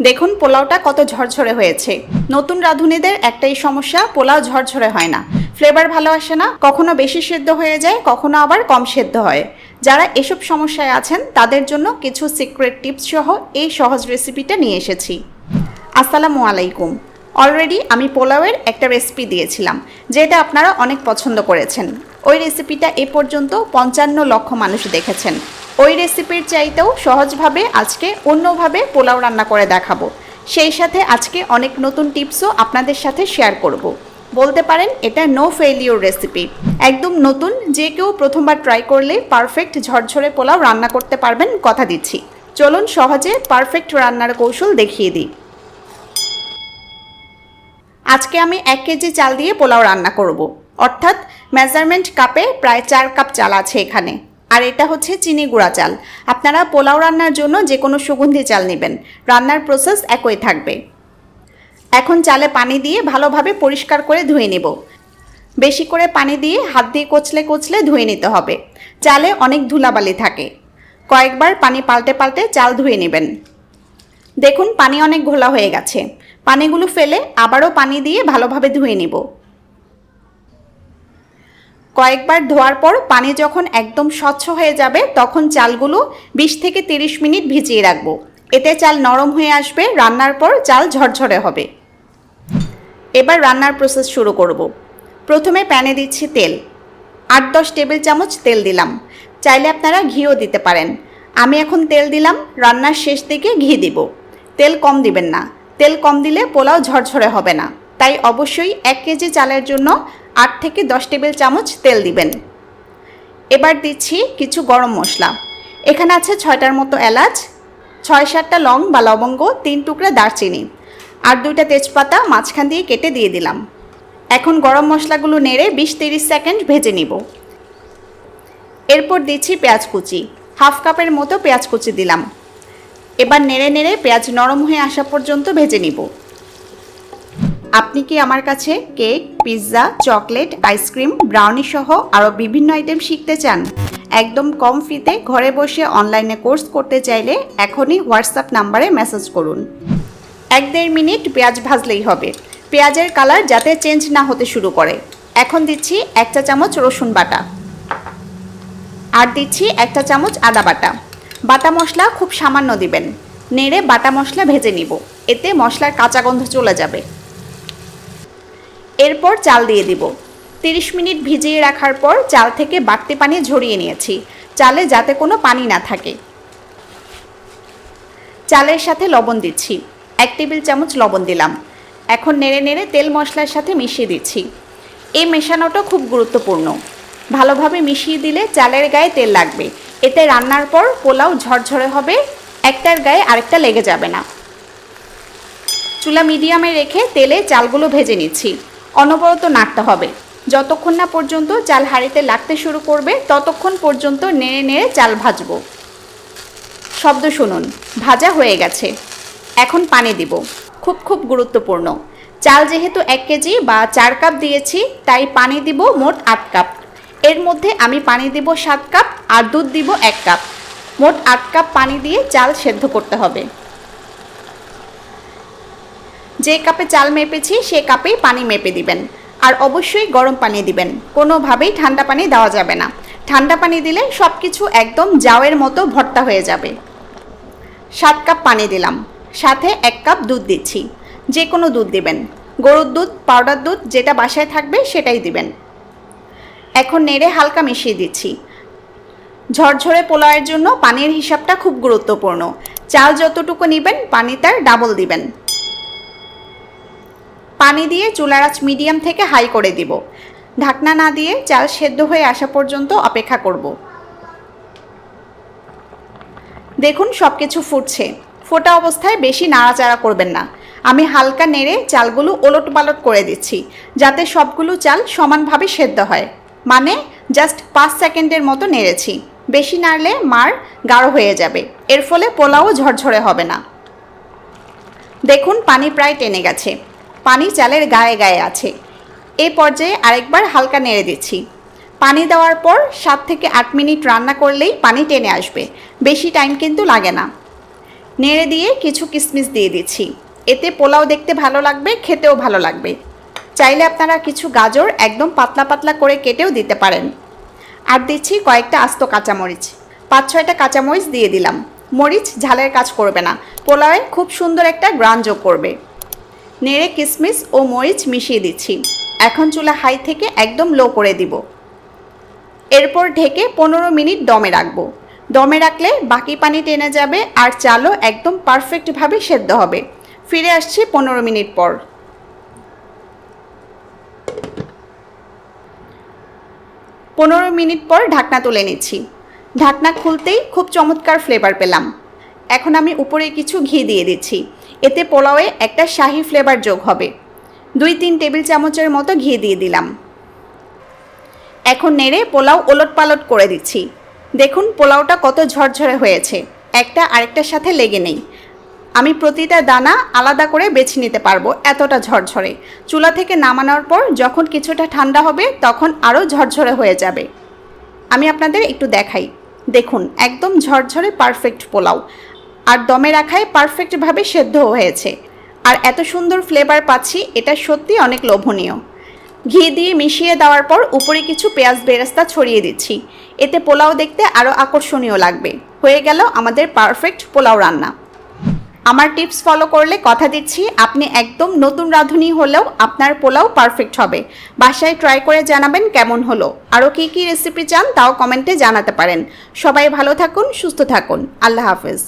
দেখুন, পোলাওটা কত ঝরঝরে হয়েছে। নতুন রাঁধুনিদের একটাই সমস্যা, পোলাও ঝরঝরে হয় না। ফ্লেভার ভালো আসে না, কখনো বেশি সেদ্ধ হয়ে যায়, কখনো আবার কম সেদ্ধ হয়। যারা এসব সমস্যায় আছেন, তাদের জন্য কিছু সিক্রেট টিপস সহ এই সহজ রেসিপিটা নিয়ে এসেছি। আসসালামু আলাইকুম। অলরেডি আমি পোলাওয়ের একটা রেসিপি দিয়েছিলাম, যেটা আপনারা অনেক পছন্দ করেছেন। ওই রেসিপিটা এ পর্যন্ত পঞ্চান্ন লক্ষ মানুষ দেখেছেন। ওই রেসিপির চাইতেও সহজভাবে আজকে অন্যভাবে পোলাও রান্না করে দেখাবো। সেই সাথে আজকে অনেক নতুন টিপসও আপনাদের সাথে শেয়ার করব। বলতে পারেন, এটা নো ফেলিওর রেসিপি একদম নতুন, যে কেউ প্রথমবার ট্রাই করলে পারফেক্ট ঝরঝরে পোলাও রান্না করতে পারবেন কথা দিচ্ছি। চলুন সহজে পারফেক্ট রান্নার কৌশল দেখিয়ে দিই। আজকে আমি এক কেজি চাল দিয়ে পোলাও রান্না করব। অর্থাৎ মেজারমেন্ট কাপে প্রায় চার কাপ চাল আছে এখানে। আর এটা হচ্ছে চিনি গুঁড়া চাল। আপনারা পোলাও রান্নার জন্য যে কোনো সুগন্ধি চাল নেবেন। রান্নার প্রসেস একই থাকবে। এখন চালে পানি দিয়ে ভালোভাবে পরিষ্কার করে ধুয়ে নেব। বেশি করে পানি দিয়ে হাত দিয়ে কচলে কচলে ধুয়ে নিতে হবে। চালে অনেক ধুলাবালি থাকে। কয়েকবার পানি পাল্টে পাল্টে চাল ধুয়ে নেবেন। দেখুন পানি অনেক ঘোলা হয়ে গেছে। পানিগুলো ফেলে আবারও পানি দিয়ে ভালোভাবে ধুয়ে নিব। কয়েকবার ধোয়ার পর পানি যখন একদম স্বচ্ছ হয়ে যাবে, তখন চালগুলো বিশ থেকে তিরিশ মিনিট ভিজিয়ে রাখব। এতে চাল নরম হয়ে আসবে, রান্নার পর চাল ঝরঝরে হবে। এবার রান্নার প্রসেস শুরু করব। প্রথমে প্যানে দিচ্ছি তেল। আট দশ টেবিল চামচ তেল দিলাম। চাইলে আপনারা ঘিও দিতে পারেন। আমি এখন তেল দিলাম, রান্নার শেষ দিকে ঘি দিব। তেল কম দিবেন না। তেল কম দিলে পোলাও ঝরঝরে হবে না। তাই অবশ্যই এক কেজি চালের জন্য আট থেকে দশ টেবিল চামচ তেল দিবেন। এবার দিচ্ছি কিছু গরম মশলা। এখানে আছে ছয়টার মতো এলাচ, ছয় সাতটা লং বা লবঙ্গ, তিন টুকরা দারচিনি আর দুইটা তেজপাতা মাঝখান দিয়ে কেটে দিয়ে দিলাম। এখন গরম মশলাগুলো নেড়ে বিশ তিরিশ সেকেন্ড ভেজে নিব। এরপর দিচ্ছি পেঁয়াজ কুচি, হাফ কাপের মতো পেঁয়াজ কুচি দিলাম। এবার নেড়ে নেড়ে পেঁয়াজ নরম হয়ে আসা পর্যন্ত ভেজে নিব। আপনি কি আমার কাছে cake, pizza, chocolate, ice cream, brownie সহ আরও বিভিন্ন আইটেম শিখতে চান? একদম কম ফিতে ঘরে বসে অনলাইনে কোর্স করতে চাইলে এখনই হোয়াটসঅ্যাপ নাম্বারে মেসেজ করুন। এক দেড় মিনিট পেঁয়াজ ভাজলেই হবে। পেঁয়াজের কালার যাতে চেঞ্জ না হতে শুরু করে। এখন দিচ্ছি এক চা চামচ রসুন বাটা। আর দিচ্ছি একটা চামচ আদা বাটা। বাটা মশলা খুব সামান্য দিবেন। নেড়ে বাটা মশলা ভেজে নিব। এতে মশলার কাঁচা গন্ধ চলে যাবে। এরপর চাল দিয়ে দিব। তিরিশ মিনিট ভিজিয়ে রাখার পর চাল থেকে বাড়তি পানি ঝরিয়ে নিয়েছি। চালে যাতে কোনো পানি না থাকে। চালের সাথে লবণ দিচ্ছি। এক টেবিল চামচ লবণ দিলাম। এখন নেড়ে নেড়ে তেল মশলার সাথে মিশিয়ে দিচ্ছি। এই মেশানোটা খুব গুরুত্বপূর্ণ। ভালোভাবে মিশিয়ে দিলে চালের গায়ে তেল লাগবে। এতে রান্নার পর পোলাও ঝরঝরে হবে, একটার গায়ে আরেকটা লেগে যাবে না। চুলা মিডিয়ামে রেখে তেলে চালগুলো ভেজে নিচ্ছি। অনবরত নাড়তে হবে। যতক্ষণ না পর্যন্ত চাল হাঁড়িতে লাগতে শুরু করবে, ততক্ষণ পর্যন্ত নেড়ে নেড়ে চাল ভাজবো। শব্দ শুনুন, ভাজা হয়ে গেছে। এখন পানি দিব। খুব খুব গুরুত্বপূর্ণ। চাল যেহেতু এক কেজি বা চার কাপ দিয়েছি, তাই পানি দিব মোট আট কাপ। এর মধ্যে আমি পানি দিব সাত কাপ আর দুধ দিব এক কাপ। মোট আট কাপ পানি দিয়ে চাল সেদ্ধ করতে হবে। যে কাপে চাল মেপেছি, সে কাপেই পানি মেপে দিবেন। আর অবশ্যই গরম পানি দিবেন। কোনোভাবেই ঠান্ডা পানি দেওয়া যাবে না। ঠান্ডা পানি দিলে সব কিছু একদম জাওয়ের মতো ভর্তা হয়ে যাবে। সাত কাপ পানি দিলাম। সাথে এক কাপ দুধ দিচ্ছি। যে কোনো দুধ দিবেন। গরুর দুধ, পাউডার দুধ, যেটা বাসায় থাকবে সেটাই দিবেন। এখন নেড়ে হালকা মিশিয়ে দিচ্ছি। ঝরঝরে পোলাওয়ের জন্য পানির হিসাবটা খুব গুরুত্বপূর্ণ। চাল যতটুকু নেবেন, পানি তার ডাবল দিবেন। পানি দিয়ে চুলার আঁচ মিডিয়াম থেকে হাই করে দিব। ঢাকনা না দিয়ে চাল সেদ্ধ হয়ে আসা পর্যন্ত অপেক্ষা করব। দেখুন সব কিছু ফুটছে। ফোটা অবস্থায় বেশি নাড়াচাড়া করবেন না। আমি হালকা নেড়ে চালগুলো ওলট পালট করে দিচ্ছি, যাতে সবগুলো চাল সমানভাবে সেদ্ধ হয়। মানে জাস্ট পাঁচ সেকেন্ডের মতো নেড়েছি। বেশি নাড়লে মার গাঢ় হয়ে যাবে। এর ফলে পোলাও ঝরঝরে হবে না। দেখুন পানি প্রায় টেনে গেছে। পানি চালের গায়ে গায়ে আছে। এই পর্যায়ে আরেকবার হালকা নেড়ে দিচ্ছি। পানি দেওয়ার পর সাত থেকে আট মিনিট রান্না করলেই পানি টেনে আসবে। বেশি টাইম কিন্তু লাগে না। নেড়ে দিয়ে কিছু কিশমিশ দিয়ে দিচ্ছি। এতে পোলাও দেখতে ভালো লাগবে, খেতেও ভালো লাগবে। চাইলে আপনারা কিছু গাজর একদম পাতলা পাতলা করে কেটেও দিতে পারেন। আর দিচ্ছি কয়েকটা আস্ত কাঁচামরিচ। পাঁচ ছয়টা কাঁচামরিচ দিয়ে দিলাম। মরিচ ঝালের কাজ করবে না। পোলাওয়ে খুব সুন্দর একটা গ্রান যোগ করবে। নেড়ে কিশমিশ ও মরিচ মিশিয়ে দিচ্ছি। এখন চুলা হাই থেকে একদম লো করে দিব। এরপর ঢেকে পনেরো মিনিট দমে রাখব। দমে রাখলে বাকি পানি টেনে যাবে আর চালও একদম পারফেক্টভাবে সেদ্ধ হবে। ফিরে আসছি পনেরো মিনিট পর। পনেরো মিনিট পর ঢাকনা তুলে নিচ্ছি। ঢাকনা খুলতেই খুব চমৎকার ফ্লেভার পেলাম। এখন আমি উপরে কিছু ঘি দিয়ে দিচ্ছি। এতে পোলাওয়ে একটা শাহি ফ্লেভার যোগ হবে। দুই তিন টেবিল চামচের মতো ঘি দিয়ে দিলাম। এখন নেড়ে পোলাও ওলট পালট করে দিচ্ছি। দেখুন পোলাওটা কত ঝরঝরে হয়েছে। একটা আরেকটার সাথে লেগে নেই। আমি প্রতিটা দানা আলাদা করে বেছে নিতে পারব এতটা ঝরঝরে। চুলা থেকে নামানোর পর যখন কিছুটা ঠান্ডা হবে তখন আরও ঝরঝরে হয়ে যাবে। আমি আপনাদের একটু দেখাই। দেখুন, একদম ঝরঝরে পারফেক্ট পোলাও। আর দমে রাখায় পারফেক্টভাবে সেদ্ধ হয়েছে। আর এত সুন্দর ফ্লেভার পাচ্ছি, এটা সত্যি অনেক লোভনীয়। ঘি দিয়ে মিশিয়ে দেওয়ার পর উপরে কিছু পেঁয়াজ বেরেস্তা ছড়িয়ে দিচ্ছি। এতে পোলাও দেখতে আরও আকর্ষণীয় লাগবে। হয়ে গেল আমাদের পারফেক্ট পোলাও রান্না। আমার টিপস ফলো করলে কথা দিচ্ছি, আপনি একদম নতুন রাঁধুনি হলেও আপনার পোলাও পারফেক্ট হবে। বাসায় ট্রাই করে জানাবেন কেমন হলো। আরও কী কী রেসিপি চান তাও কমেন্টে জানাতে পারেন। সবাই ভালো থাকুন, সুস্থ থাকুন। আল্লাহ হাফেজ।